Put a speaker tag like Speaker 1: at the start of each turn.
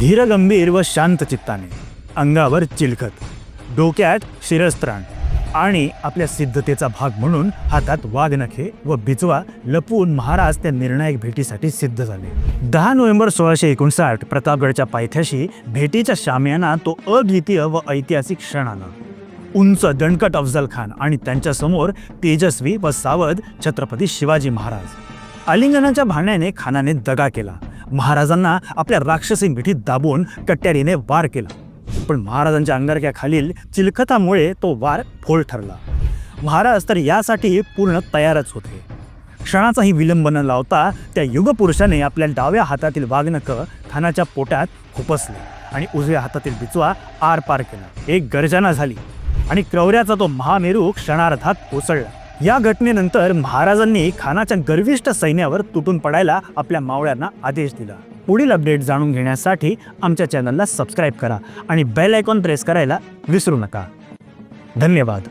Speaker 1: धीरगंभीर व शांत चित्ताने. अंगावर चिलखत. डोक्यात शिरस्त्राण. आणि आपल्या सिद्धतेचा भाग म्हणून हातात वाघनखे व बिचवा लपवून महाराज त्या निर्णायक भेटीसाठी सिद्ध झाले. दहा नोव्हेंबर सोळाशे एकोणसाठ प्रतापगडच्या पायथ्याशी भेटीच्या शामियाना तो अद्वितीय व ऐतिहासिक क्षण आला. उंच दणकट अफजल खान आणि त्यांच्यासमोर तेजस्वी व सावध छत्रपती शिवाजी महाराज. आलिंगनाच्या भाण्याने खानाने दगा केला. महाराजांना आपल्या राक्षसी मिठीत दाबून कट्यारीने वार केला. पण महाराजांच्या अंगारक्याखालील चिलखतामुळे तो वार फोल ठरला. महाराज तर यासाठी पूर्ण तयारच होते. क्षणाचाही विलंब न लावता त्या युगपुरुषाने आपल्या डाव्या हातातील वाघनक खानाच्या पोटात खुपसले आणि उजव्या हातातील बिचवा आर पार केला. एक गर्जना झाली आणि क्रौऱ्याचा तो महामेरू क्षणार्धात कोसळला. या घटनेनंतर महाराजांनी खानाच्या गर्विष्ठ सैन्यावर तुटून पडायला आपल्या मावळ्यांना आदेश दिला. पुढील अपडेट जाणून घेण्यासाठी आमच्या चॅनलला सबस्क्राईब करा आणि बेल आयकॉन प्रेस करायला विसरू नका. धन्यवाद.